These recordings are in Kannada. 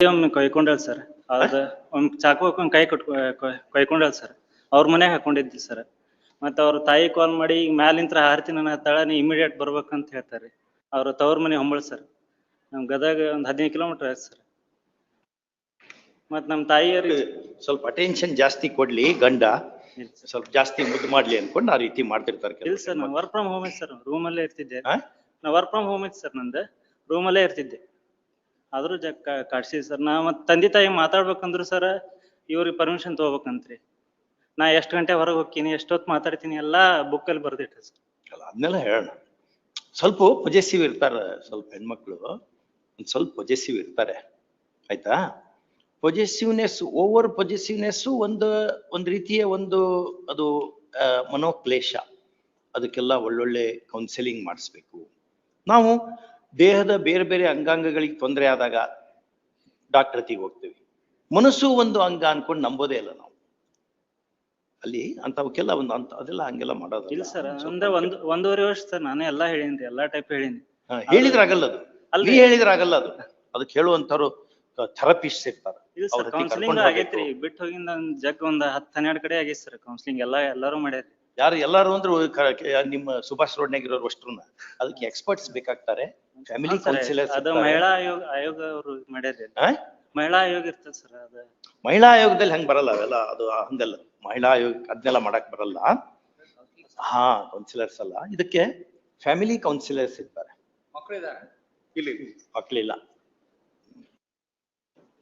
ಒಮ್ಮೆ ಸರ್. ಅದ ಒಮ್ಮೆ ಚಾಕು ಹಾಕೊಂಡ್ ಕೈ ಕಟ್ ಕೈಕೊಂಡಲ್ ಸರ್. ಅವ್ರ ಮನ್ಯಾಗ ಹಾಕೊಂಡಿದ್ದಿ ಸರ್. ಮತ್ತ ಅವ್ರ ತಾಯಿ ಕಾಲ್ ಮಾಡಿ ಈಗ ಮ್ಯಾಲಿಂತ್ರ ಹಾರ್ತೀನಿ ತಳ ನೀ ಇಮಿಡಿಯೇಟ್ ಬರ್ಬೇಕಂತ ಹೇಳ್ತಾರೆ. ಅವ್ರ ತವ್ರ ಮನೆ ಹೊಂಬಳ ಸರ್. ನಮ್ ಗದಗ ಒಂದ್ ಹದಿನೈದು ಕಿಲೋಮೀಟರ್ ಆಯ್ತು ಸರ್. ಮತ್ ನಮ್ ತಾಯಿಯವ್ರಿಗೆ ಸ್ವಲ್ಪ ಅಟೆನ್ಷನ್ ಜಾಸ್ತಿ ಕೊಡ್ಲಿ ಗಂಡ. ಸ್ವಲ್ಪ ಜಾಸ್ತಿ ಮುದ್ದು ಮಾಡ್ಲಿ ಅನ್ಕೊಂಡು ಆ ರೀತಿ ಮಾಡ್ತಿರ್ತಾರೆ ಇಲ್ಲ ಸರ್ ನಾ ವರ್ಕ್ ಫ್ರಮ್ ಹೋಮ್ ಐತಿ ಸರ್. ರೂಮಲ್ಲೇ ಇರ್ತಿದ್ದೆ. ಆ? ನಾ ವರ್ಕ್ ಫ್ರಮ್ ಹೋಮ್ ಐತಿ ಸರ್ ನಂದು. ರೂಮಲ್ಲೇ ಇರ್ತಿದ್ದೆ. ಆದ್ರೂ ಜಗ್ ಕಾಡ್ಸಿದ್ ಸರ್. ನಾ ಮತ್ ತಂದೆ ತಾಯಿ ಮಾತಾಡ್ಬೇಕಂದ್ರು ಸರ್ ಇವ್ರಿಗೆ ಪರ್ಮಿಷನ್ ತಗೋಬೇಕಂತ್ರಿ. ನಾ ಎಷ್ಟ್ ಗಂಟೆ ಹೊರಗೆ ಹೋಗ್ತೀನಿ, ಎಷ್ಟೊತ್ ಮಾತಾಡ್ತೀನಿ ಎಲ್ಲಾ ಬುಕ್ಕಲ್ಲಿ ಬರ್ದಿಟ್ಟ ಸರ್. ಅಲ್ಲ ಅದನ್ನೆಲ್ಲ ಹೇಳೋಣ. ಸ್ವಲ್ಪ ಪೊಜೆಸಿವ್ ಇರ್ತಾರ ಸ್ವಲ್ಪ ಹೆಣ್ಮಕ್ಳು. ಒಂದ್ ಸ್ವಲ್ಪ ಪೊಜೆಸಿವ್ ಇರ್ತಾರೆ. ಆಯ್ತಾ? ಪೊಜೆಸಿವ್ನೆಸ್ ಓವರ್ ಪೊಜೆಸಿವ್ನೆಸ್ ಒಂದು, ಒಂದ್ ರೀತಿಯ ಒಂದು ಅದು ಮನೋಕ್ಲೇಶ. ಅದಕ್ಕೆಲ್ಲ ಒಳ್ಳೊಳ್ಳೆ ಕೌನ್ಸಿಲಿಂಗ್ ಮಾಡಿಸ್ಬೇಕು. ನಾವು ದೇಹದ ಬೇರೆ ಬೇರೆ ಅಂಗಾಂಗಗಳಿಗೆ ತೊಂದರೆ ಆದಾಗ ಡಾಕ್ಟರ್ ಹತ್ತಿಗೆ ಹೋಗ್ತೀವಿ. ಮನಸ್ಸು ಒಂದು ಅಂಗ ಅನ್ಕೊಂಡು ನಂಬೋದೇ ಇಲ್ಲ ನಾವು. ಅಲ್ಲಿ ಅಂತವಕ್ಕೆಲ್ಲ ಒಂದು ಅಂತ ಅದೆಲ್ಲ ಹಂಗೆಲ್ಲ ಮಾಡೋದು ಇಲ್ಲ ಸರ್ ಅಂದ್ರೆ ಒಂದು ಒಂದೂವರೆ ವರ್ಷ ಸರ್ ನಾನೇ ಎಲ್ಲಾ ಹೇಳಿನಿ ಎಲ್ಲಾ ಟೈಪ್ ಹೇಳಿನಿ ಹೇಳಿದ್ರೆ ಆಗಲ್ಲ ಅದು. ಅಲ್ಲಿ ಹೇಳಿದ್ರೆ ಆಗಲ್ಲ ಅದು. ಅದಕ್ಕೆ ಹೇಳುವಂತವ್ರು ಥೆರಪಿಸ್ಟ್ ಇರ್ತಾರೆ. ಇಲ್ಲ ಸರ್ ಕೌನ್ಸಿಲಿಂಗ್ ಆಗೈತ್ರಿ. ಬಿಟ್ಟು ಹೋಗಿಂದ ಜಗ್ ಒಂದ್ ಹತ್ತ್ ಹನ್ನೆರಡು ಕಡೆ ಆಗೈತಿ ಸರ್ ಕೌನ್ಸಿಲಿಂಗ್ ಎಲ್ಲಾ ಎಲ್ಲಾರು ಮಾಡ್ಯಾರಿ ಯಾರು ಎಲ್ಲಾರು ಅಂದ್ರೆ ನಿಮ್ಮ ಸುಭಾಷ್ ರೋಡ್ನಾಗ ಇರೋರು ಅಷ್ಟ್ರನ್ನ ಅದಕ್ಕೆ ಎಕ್ಸ್ಪರ್ಟ್ಸ್ ಬೇಕಾಗ್ತಾರೆ. ಫ್ಯಾಮಿಲಿ. ಕೌನ್ಸಿಲರ್ಸ್ ಅದು ಮಹಿಳಾ ಆಯೋಗ ಆಯೋಗ ಅವರು ಮಾಡ್ಯಾರ ಮಹಿಳಾ ಆಯೋಗ ಇರ್ತದೆ ಸರ್ ಅದ. ಮಹಿಳಾ ಆಯೋಗದಲ್ಲಿ ಹಂಗ್ ಬರಲ್ಲ ಅವೆಲ್ಲ ಅದು ಹಂಗಲ್ಲ. ಮಹಿಳಾ ಆಯೋಗ ಅದನ್ನೆಲ್ಲ ಮಾಡಕ್ ಬರಲ್ಲ. ಹಾ ಕೌನ್ಸಿಲರ್ಸ್ ಅಲ್ಲ. ಇದಕ್ಕೆ ಫ್ಯಾಮಿಲಿ ಕೌನ್ಸಿಲರ್ಸ್ ಇರ್ತಾರೆ. ಇಲ್ಲಿ. ಮಕ್ಳಿಲ್ಲ.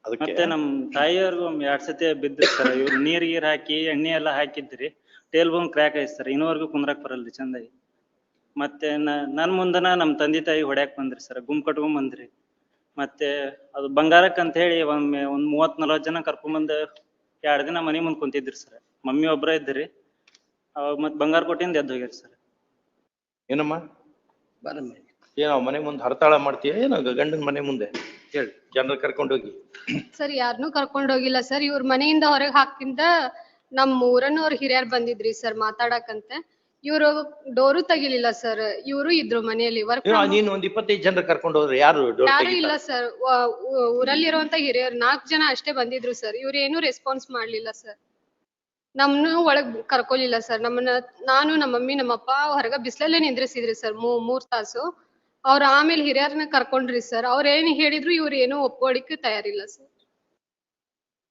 ಅದಕ್ಕೆ ಮತ್ತೆ ನಮ್ ತಾಯಿಯವ್ರಿಗೂ ಒಂದ್ ಎರಡ್ ಸತಿ ಬಿದ್ದಿರ್ತಾರ ಸರ್ ಇವ್ರು ನೀರ್ ಗೀರ್ ಹಾಕಿ ಎಣ್ಣೆ ಎಲ್ಲಾ ಹಾಕಿದ್ರಿ. ಟೇಲ್ ಬೋನ್ ಕ್ರ್ಯಾಕ್ ಐತಿ ಸರ್ ಇನ್ನೂವರೆಗೂ ಕುಂದ್ರಾಕ್ ಬರಲ್ರಿ ಚಂದಾಗಿ. ಮತ್ತೆ ನನ್ನ ನನ್ ಮುಂದನ ನಮ್ ತಂದೆ ತಾಯಿ ಹೊಡ್ಯಾಕ್ ಬಂದ್ರಿ ಸರ್ ಗುಂಪ್ ಕಟ್ಕೊಂಡ್ ಬಂದ್ರಿ ಮತ್ತೆ ಅದು ಬಂಗಾರಕ್ ಅಂತ ಹೇಳಿ ಒಮ್ಮೆ ಒಂದ್ ಮೂವತ್ ನಲ್ವತ್ ಜನ ಕರ್ಕೊಂಬಂದ್ ಎರಡ್ ದಿನ ಮನಿ ಮುಂದ್ ಕುಂತಿದ್ರಿ ಸರ್ ಮಮ್ಮಿ ಒಬ್ರ ಇದ್ರಿ. ಅವಾಗ ಮತ್ ಬಂಗಾರ ಕೊಟ್ಟಿಂದ ಎದ್ದು ಹೋಗ್ಯಾರ ಸರ್ ಏನಮ್ಮ? ಏನೋ ಮನೆ ಮುಂದೆ ಹರತಾಳ ಮಾಡ್ತೀಯ? ಏನೋ ಗಂಡನ ಮನೆ ಮುಂದೆ? ಹೇಳಿ ಜನರು ಕರ್ಕೊಂಡು ಹೋಗಿ. ಸರ್ ಯಾರನ್ನೂ ಕರ್ಕೊಂಡ್ ಹೋಗಿಲ್ಲ ಸರ್ ಇವ್ರ ಮನೆಯಿಂದ ಹೊರಗೆ ಹಾಕಿಂದ ನಮ್ ಊರನ್ನವ್ರ ಹಿರಿಯರ್ ಬಂದಿದ್ರಿ ಸರ್ ಮಾತಾಡಕಂತೆ ಇವ್ರು ಡೋರು ತೆಗಿಲಿಲ್ಲ ಸರ್ ಇವ್ರು ಇದ್ರು ಮನೆಯಲ್ಲಿ ವರ್ಕ್ ನೀನು ಒಂದ್ ಇಪ್ಪತ್ತೈದು ಜನರ ಕರ್ಕೊಂಡು ಹೋದ್ರೆ ಯಾರು ಡೋರ್ ಯಾರು ಇಲ್ಲ ಸರ್ ಊರಲ್ಲಿರುವಂತ ಹಿರಿಯರ್ ನಾಲ್ಕ್ ಜನ ಅಷ್ಟೇ ಬಂದಿದ್ರು ಸರ್ ಇವ್ರು ಏನು ರೆಸ್ಪಾನ್ಸ್ ಮಾಡ್ಲಿಲ್ಲ ಸರ್ ನಮ್ನು ಒಳಗ್ ಕರ್ಕೊಲಿಲ್ಲ ಸರ್ ನಮ್ಮನ್ನ ನಾನು ನಮ್ಮ ಮಮ್ಮಿ ನಮ್ಮಪ್ಪ ಹೊರಗ ಬಿಸ್ಲಲ್ಲೇ ನಿಂದ್ರಿಸಿದ್ರಿ ಸರ್ ಮೂ ಮೂರ್ ತಾಸು. ಅವ್ರ ಆಮೇಲೆ ಹಿರಿಯರ್ನ ಕರ್ಕೊಂಡ್ರಿ ಸರ್ ಅವ್ರ ಏನ್ ಹೇಳಿದ್ರು ಇವ್ರು ಏನು ಒಪ್ಕೊಳಿಕ್ಕೆ ತಯಾರಿಲ್ಲ ಸರ್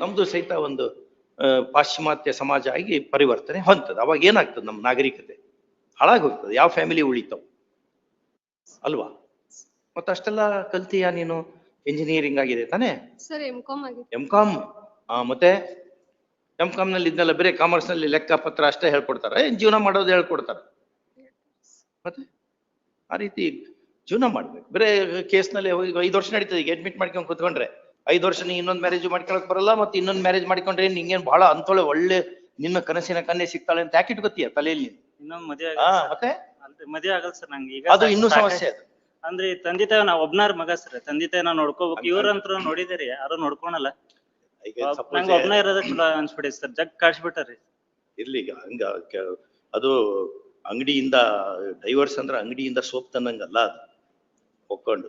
ನಮ್ದು ಸಹಿತ ಒಂದು ಪಾಶ್ಚಿಮಾತ್ಯ ಸಮಾಜ ಆಗಿ ಪರಿವರ್ತನೆ ಹೊಂತದ ಅವಾಗ ಏನಾಗ್ತದೆ ನಮ್ಮ ನಾಗರಿಕತೆ? ಹಾಳಾಗೋಗ್ತದೆ. ಯಾವ ಫ್ಯಾಮಿಲಿ ಉಳಿತಾವ್? ಅಲ್ವಾ? ಮತ್ತೆ ಅಷ್ಟೆಲ್ಲ ಕಲ್ತೀಯ ನೀನು? ಇಂಜಿನಿಯರಿಂಗ್ ಆಗಿದೆ ತಾನೇ? ಸರ್ ಎಂ ಕಾಮ್ ಆಗಿದೆ ಎಂ ಕಾಮ್ ಮತ್ತೆ ಎಂ ಕಾಮ್ನಲ್ಲಿ ಇದ್ನೆಲ್ಲ ಬೇರೆ ಕಾಮರ್ಸ್ನಲ್ಲಿ ಲೆಕ್ಕ ಪತ್ರ ಅಷ್ಟೇ ಹೇಳ್ಕೊಡ್ತಾರೆ. ಏನ್ ಜೀವನ ಮಾಡೋದು ಹೇಳ್ಕೊಡ್ತಾರ? ಮತ್ತೆ ಆ ರೀತಿ ಜೀವನ ಮಾಡ್ಬೇಕು. ಬರೇ ಕೇಸ್ನಲ್ಲಿ ಹೋಗಿ ಐದು ವರ್ಷ ನಡೀತದೆ ಈಗ ಅಡ್ಮಿಟ್ ಮಾಡ್ಕೊಂಡು ಕುತ್ಕೊಂಡ್ರೆ. ಐದು ವರ್ಷ ನೀ ಇನ್ನೊಂದು ಮ್ಯಾರೇಜ್ ಮಾಡ್ಕೊಳಕ್ ಬರಲ್ಲ ಮತ್ತೆ ಇನ್ನೊಂದು ಮ್ಯಾರೇಜ್ ಮಾಡ್ಕೊಂಡ್ರೆ ನಿಂಗೇನ್ ಬಹಳ ಅಂತೊಳೆ ಒಳ್ಳೆ ನಿನ್ನ ಕನಸಿನ ಕನ್ನೆ ಸಿಗ್ತಾಳೆ ಅಂತ ಯಾಕೆ ಇಟ್ಕೋತೀಯ ತಲೆಯಲ್ಲಿ? ಇನ್ನೊಂದು ಮದ್ವೆ ಆಗಲ್ಲ ಮತ್ತೆ? ಮದ್ವೆ ಆಗಲ್ಲ ಸರ್ ನಂಗೆ. ಈಗ ಅದು ಇನ್ನೂ ಸಮಸ್ಯೆ ಅದು. ಅಂದ್ರೆ ತಂದೆ ತಾಯಿ ನಾವ್ ಒಬ್ನಾರ್ ಮಗ ಸರ್. ತಂದೆ ತಾಯಿ ನಾವ್ ನೋಡ್ಕೋಬೇಕು. ಇವ್ರಂತ್ರ ನೋಡಿದಿರಿ ಯಾರು ನೋಡ್ಕೊಳಲ್ಲ. ಈಗ ನಂಗೆ ಒಬ್ನ ಇರೋದ ಚಲೋ ಅನ್ಸ್ಬಿಡಿ ಸರ್. ಜಗ್ ಕಾಡ್ಸ್ಬಿಟ್ಟಾರಿ. ಇರ್ಲಿ ಈಗ ಹಂಗ ಅದು ಅಂಗಡಿಯಿಂದ ಡೈವರ್ಸ್ ಅಂದ್ರೆ ಅಂಗಡಿಯಿಂದ ಸೋಪ್ ತನ್ನಂಗಲ್ಲ ಅದು. ಒಕ್ಕೊಂಡು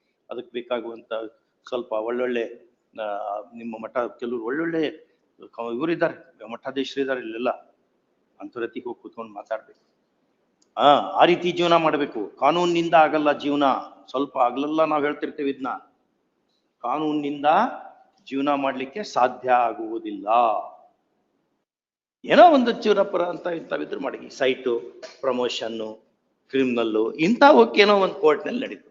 ಅದಕ್ಕೆ ಬೇಕಾಗುವಂತ ಸ್ವಲ್ಪ ಒಳ್ಳೊಳ್ಳೆ ನಿಮ್ಮ ಮಠ, ಕೆಲವರು ಒಳ್ಳೊಳ್ಳೆ ಇವರಿದ್ದಾರೆ ಮಠಾಧೀಶರು ಇದ್ದಾರೆ ಇಲ್ಲೆಲ್ಲ. ಅಂತರತಿಗೆ ಹೋಗಿ ಕೂತ್ಕೊಂಡು ಮಾತಾಡ್ಬೇಕು. ಆ ಆ ರೀತಿ ಜೀವನ ಮಾಡಬೇಕು. ಕಾನೂನಿನಿಂದ ಆಗಲ್ಲ ಜೀವನ. ಸ್ವಲ್ಪ ಆಗ್ಲೆಲ್ಲ ನಾವು ಹೇಳ್ತಿರ್ತೇವೆ ಇದನ್ನ ಕಾನೂನಿನಿಂದ ಜೀವನ ಮಾಡ್ಲಿಕ್ಕೆ ಸಾಧ್ಯ ಆಗುವುದಿಲ್ಲ. ಏನೋ ಒಂದು ಚೂರಪುರ ಅಂತ ಇಂಥವಿದ್ರು ಮಾಡಿ. ಸೈಟು, ಪ್ರಮೋಷನ್ನು, ಕ್ರಿಮಿನಲ್ಲು ಹೋಗಿ ಏನೋ ಒಂದು ಕೋರ್ಟ್ನಲ್ಲಿ ನಡೀತು.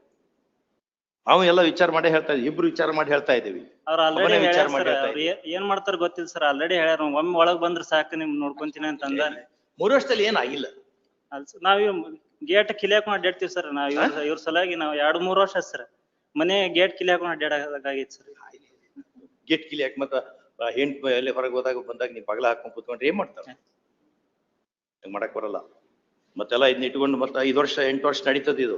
ನಾವು ಎಲ್ಲ ವಿಚಾರ ಮಾಡಿ ಹೇಳ್ತಾ ಇದ್ದೀವಿ ಇಬ್ರು ವಿಚಾರ ಮಾಡಿ ಹೇಳ್ತಾ ಇದ್ದೀವಿ. ಅವ್ರು ಆಲ್ರೆಡಿ ಒಬ್ಬನೇ ವಿಚಾರ ಮಾಡಿ ಹೇಳ್ತಾ ಅವ್ರು ಏನ್ ಮಾಡ್ತಾರ ಗೊತ್ತಿಲ್ಲ ಸರ್ ಆಲ್ರೆಡಿ ಹೇಳ್ಯಾರ ಒಮ್ಮೆ ಒಳಗ್ ಬಂದ್ರ ಸಾಕು ನಿಮ್ ನೋಡ್ಕೊಂತೀನಿ ಅಂತ ಅಂದ ಮೂರು ವರ್ಷದಲ್ಲಿ ಏನಾಗಿಲ್ಲ ನಾವ್ ಗೇಟ್ ಕಿಲಿ ಹಾಕೊಂಡ್ ಅಡ್ಡಾಡ್ತೀವಿ ಸರ್ ನಾವ್ ಇವ್ರ ಸಲಾಗಿ ಸಲುವಾಗಿ ನಾವ್ ಎರಡ್ ಮೂರ್ ವರ್ಷ ಸರ್ ಮನೆ ಗೇಟ್ ಕಿಲಿ ಹಾಕೊಂಡ್ ಅಡ್ಡಾಡಕಾಗೈತಿ ಸರ್ ಗೇಟ್ ಕಿಲಿ ಹಾಕಿ ಮತ್ತ ಹೆಂಟ್ ಎಲ್ಲಿ ಹೊರಗೆ ಹೋದಾಗ ಬಂದಾಗ ನೀವು ಬಗಲ ಹಾಕೊಂಡ್ ಕೂತ್ಕೊಂಡ್ರೆ ಏನ್ ಮಾಡ್ತಾರೆ? ಹಂಗ್ ಮಾಡಕ್ ಬರಲ್ಲ. ಮತ್ತೆಲ್ಲ ಇದನ್ನ ಇಟ್ಕೊಂಡು ಮತ್ತ ಐದ್ ವರ್ಷ ಎಂಟು ವರ್ಷ ನಡೀತದ ಇದು.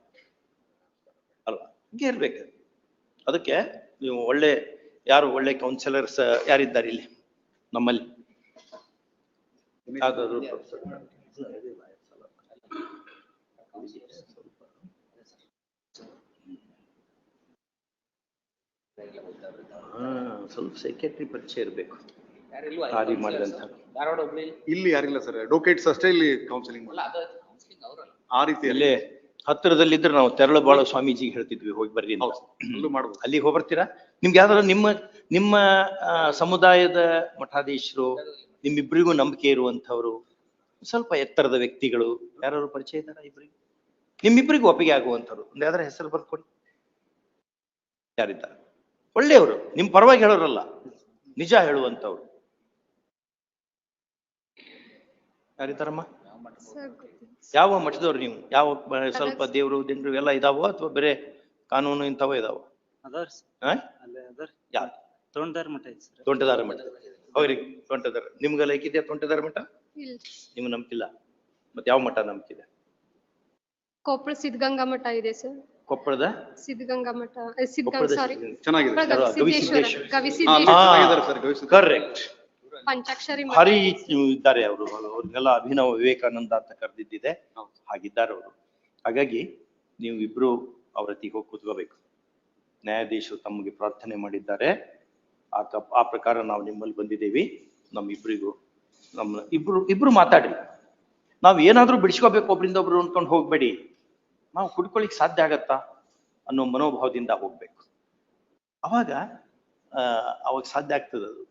ಹಿಂಗೆ ಇರ್ಬೇಕು. ಅದಕ್ಕೆ ನೀವು ಒಳ್ಳೆ ಯಾರು ಒಳ್ಳೆ ಕೌನ್ಸಿಲರ್ಸ್ ಯಾರಿದ್ದಾರೆ ಇಲ್ಲಿ ನಮ್ಮಲ್ಲಿ? ಸ್ವಲ್ಪ ಸೆಕ್ರೆಟರಿ ಪರಿಚಯ ಇರಬೇಕು. ಖಾಲಿ ಮಾಡಿದಂತ. ಇಲ್ಲಿ ಯಾರಿಲ್ಲ ಸರ್ ಅಡ್ವೊಕೇಟ್ಸ್ ಅಷ್ಟೇ ಇಲ್ಲಿ ಕೌನ್ಸಿಲಿಂಗ್ ಆ ರೀತಿ ಇಲ್ಲೇ. ಹತ್ತಿರದಲ್ಲಿದ್ರೆ ನಾವು ತೆರಳುಬಾಳ ಸ್ವಾಮೀಜಿಗೆ ಹೇಳ್ತಿದ್ವಿ ಹೋಗಿ ಬರ್ರಿ ಅಂತ. ಅಲ್ಲೂ ಮಾಡ್ಬೋದು. ಅಲ್ಲಿಗೆ ಹೋಗ್ಬರ್ತೀರಾ? ನಿಮ್ಗೆ ಯಾವ್ದಾದ್ರು ನಿಮ್ಮ ನಿಮ್ಮ ಆ, ಸಮುದಾಯದ ಮಠಾಧೀಶರು ನಿಮ್ಮಿಬ್ಬರಿಗೂ ನಂಬಿಕೆ ಇರುವಂತವರು ಸ್ವಲ್ಪ ಎತ್ತರದ ವ್ಯಕ್ತಿಗಳು ಯಾರು ಪರಿಚಯ ಇದ್ದಾರ ಇಬ್ಬರಿಗೂ ನಿಮ್ಮಿಬ್ಬರಿಗೂ ಒಪ್ಪಿಗೆ ಆಗುವಂಥವ್ರು ಒಂದು ಯಾವ್ದಾರ ಹೆಸರು ಬರ್ಕೊಡಿ. ಯಾರಿದ್ದಾರೆ? ಒಳ್ಳೆಯವರು ನಿಮ್ ಪರವಾಗಿ ಹೇಳೋರಲ್ಲ ನಿಜ ಹೇಳುವಂಥವ್ರು. ಯಾರಿದ್ದಾರಮ್ಮ. ಯಾವ ಮಠದವ್ರು ನೀವು? ಯಾವ ಬ- ಸ್ವಲ್ಪ ದೇವ್ರು ದಿಂಡ್ರು ಎಲ್ಲ ಇದಾವೋ ಅಥವಾ ಬೇರೆ ಕಾನೂನು ಇಂಥವೋ ಇದಾವ? ಅದಾವ್ರಿ. ಹಾ ಅಲ್ಲೇ ಅದಾವ್ರಿ. ತೋಂಟದಾರ ಮಠ ಐತಿ ಸರ್. ತೋಂಟದಾರ ಮಠ. ಅವ್ರಿಗೆ ತೋಂಟದಾರ. ನಿಮ್ಗೆ ಲೈಕ್ ಇದೆಯಾ ತೋಂಟದಾರ ಮಠ? ಇಲ್ಲ. ನಿಮ್ಗೆ ನಂಬಿಲ್ಲ ಮತ್ತೆ ಯಾವ ಮಠ ನಂಬಿಕಿದೆ ಕೊಪ್ಪಳ ಸಿದ್ಧಗಂಗಾ ಮಠ ಇದೆ ಸರ್. ಕೊಪ್ಪಳದ? ಸಿದ್ಧಗಂಗಾ ಮಠ. ಸಿದ್ಧಗಂಗಾ ಕೊಪ್ಪಳದ ಸಾರಿ ಚೆನ್ನಾಗಿದೆ. ಸಿದ್ದೇಶ್ವರ. ಕರೆಕ್ಟ್ ಪಂಚಾಕ್ಷರಿ ಮಠ. ಇದ್ದಾರೆ. ಅವರು. ಅವ್ರಿಗೆಲ್ಲ ಅಭಿನವ ವಿವೇಕಾನಂದ ಅಂತ ಕರೆದಿದ್ದಿದೆ. ಹಾಗಿದ್ದಾರೆ ಅವರು. ಹಾಗಾಗಿ ನೀವು ಇಬ್ರು ಅವ್ರ ಹತ್ತಿಗೆ ಹೋಗಿ ಕೂತ್ಕೋಬೇಕು. ನ್ಯಾಯಾಧೀಶರು ತಮಗೆ ಪ್ರಾರ್ಥನೆ ಮಾಡಿದ್ದಾರೆ. ಆ ಕಪ್ ಆ ಪ್ರಕಾರ ನಾವು ನಿಮ್ಮಲ್ಲಿ ಬಂದಿದ್ದೀವಿ. ನಮ್ಮಿಬ್ರಿಗೂ ನಮ್ಮ ಇಬ್ರು ಇಬ್ರು ಮಾತಾಡ್ರಿ. ನಾವು ಏನಾದರೂ ಬಿಡಿಸ್ಕೋಬೇಕು ಒಬ್ರಿಂದ ಒಬ್ರು ಅನ್ಕೊಂಡು ಹೋಗ್ಬೇಡಿ. ನಾವು ಕುಡ್ಕೊಳ್ಳಿಕ್ ಸಾಧ್ಯ ಆಗತ್ತಾ ಅನ್ನೋ ಮನೋಭಾವದಿಂದ ಹೋಗ್ಬೇಕು. ಅವಾಗ ಆ, ಅವಾಗ ಸಾಧ್ಯ ಆಗ್ತದೆ ಅದು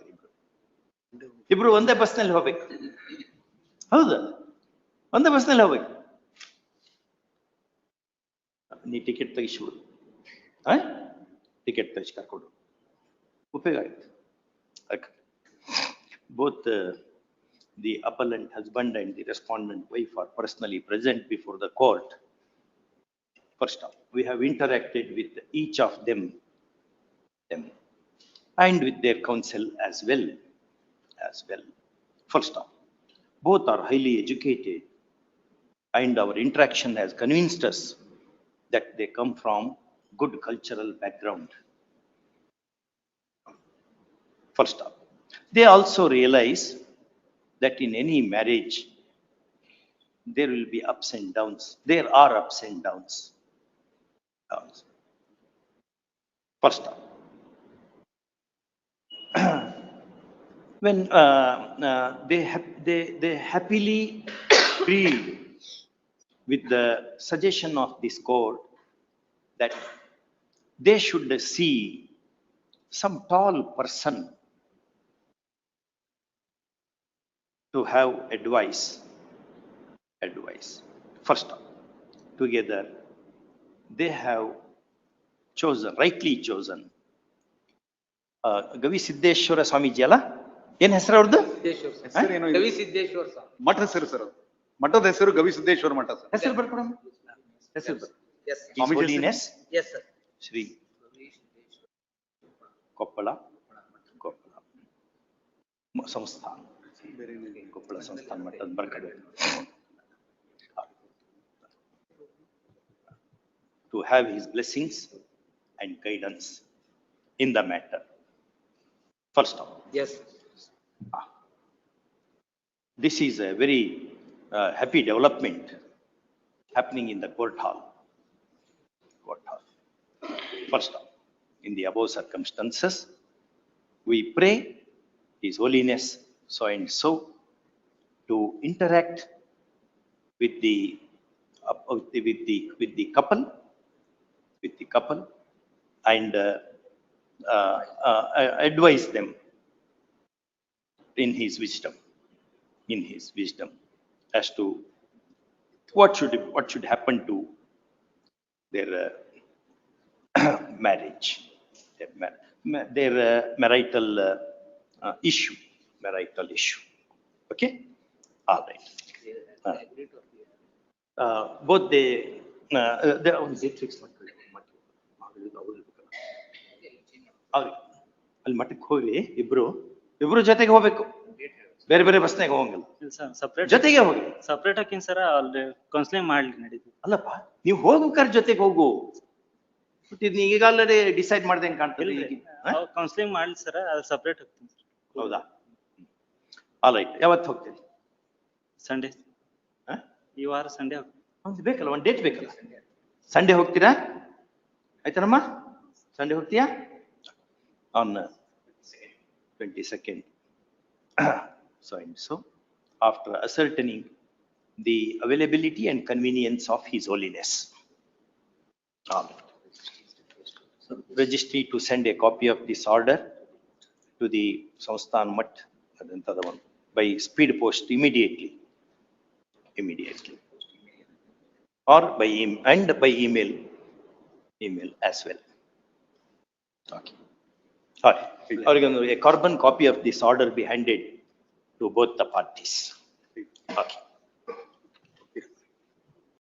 ಇಬ್ರು ಇಬ್ರು ಒಂದೇ ಬಸ್ನಲ್ಲಿ ಹೋಗ್ಬೇಕು ಹೌದಾ ಒಂದೇ ಬಸ್ನಲ್ಲಿ ಹೋಗ್ಬೇಕು ನೀ ಟಿಕೆಟ್ ತೆಗಿಸ್ಬಿಡು ಆ ಟಿಕೆಟ್ ತೆಗಿಸಿ ಕರ್ಕೊಂಡು ಉಪಯೋಗ ಆಗುತ್ತೆ ಅದಕ್ಕೆ both uh, the appellant husband and the respondent wife are personally present before the court. First off, we have interacted with each of them, them, and with their counsel as well, as well. First off, both are highly educated, and our interaction has convinced us that they come from good cultural background. First off, they also realize that in any marriage, there will be ups and downs. There are ups and downs. First off, when uh, uh, they, they, they happily agreed with the suggestion of this court that they should see some tall person to have advice advice. First all, together they have chosen rightly chosen uh, gavi siddeshwara swami jala ಏನ್ ಹೆಸರು ಅವ್ರದ್ದು ಹೆಸರೇನೋ ಇದೆ. ಕವಿ ಸಿದ್ದೇಶ್ವರ ಸ್ವಾಮಿ ಮಠ ಹೆಸರು ಸರ್ ಅದು. ಮಠದ ಹೆಸರು ಗವಿಸಿದ್ದೇಶ್ವರ ಮಠ ಸರ್. ಹೆಸರು ಬರ್ಕೊಡಮ್ಮ ಹೆಸರು ಬರ್ yes His Holiness yes sir Shri Koppal Koppal ಮ- ಸಂಸ್ಥಾನ. ಕೊಪ್ಪಳ ಸಂಸ್ಥಾನ ಮಟ್ಟದ ಬರ್ಕಡೆ. To have his blessings and guidance in the matter. First of all, yes this is a very uh, happy development happening in the court hall. Court hall. First off, in the above circumstances, we pray His Holiness so and so to interact with the, the, with the, with the couple, with the couple, and uh, uh, uh, advise them in his wisdom, in his wisdom, as to what should, what should happen to their uh, marriage, their mar- ma- their uh, marital uh, uh, issue, marital issue. Okay? All right. Uh, uh, Both they, uh, they, ಅವ್ನು date fix ಮಾಡ್ಕೊಳ್ಳಿ. ಅವ್ರು- ಅವ್ರು ಇರ್ಬೇಕಲ್ಲ. ಅವ್ರು ಅಲ್ಲಿ ಮಠಕ್ಕೆ ಹೋಗಿ ಇಬ್ರು ಇಬ್ರು ಜೊತೆಗೆ ಹೋಗ್ಬೇಕು. ಬೇರೆ ಬೇರೆ ಬಸ್ನಾಗ ಹೋಗಂಗಿಲ್ಲ. ಸಪ್ರೇಟ್ ಜೊತೆಗೆ ಹೋಗಿ ಸಪ್ರೇಟ್ ಹಾಕಿನ್ ಸರ ಅಲ್ಲಿ ಕೌನ್ಸಿಲಿಂಗ್ ಮಾಡ್ಲಿ ನಡೀತು. ಅಲ್ಲಪ್ಪ ನೀವು ಹೋಗ್ಬೇಕಾದ್ರೆ ಜೊತೆಗೆ ಹೋಗು. ಬಟ್ ಇದ್ ಈಗ ಆಲ್ರೆಡಿ ಡಿಸೈಡ್ ಮಾಡ್ದೆ ಕಾಣ್ತದೆ? ಹ? ಕೌನ್ಸಿಲಿಂಗ್ ಮಾಡ್ಲಿ ಸರ್ ಅದು ಸಪ್ರೇಟ್ ಹೋಗ್ತೀನಿ ಹೌದಾ? ಆಲ್ ರೈಟ್ ಯಾವತ್ತು ಹೋಗ್ತೀರಿ? ಸಂಡೇ? ಈ ವಾರ ಸಂಡೇ ಒಂದು ಬೇಕಲ್ಲ ಒಂದು ಡೇಟ್ ಬೇಕಲ್ಲ. ಸಂಡೇ ಹೋಗ್ತೀರಾ? ಆಯ್ತಾನಮ್ಮ? ಸಂಡೇ ಹೋಗ್ತೀಯಾ? 22nd so and so after ascertaining the availability and convenience of his holiness. Um, registry to send a copy of this order to the Samsthan Mat by speed post immediately. Immediately. Or by e and by email email as well. Okay. All right. Please. or a carbon copy of this order be handed to both the parties. Okay.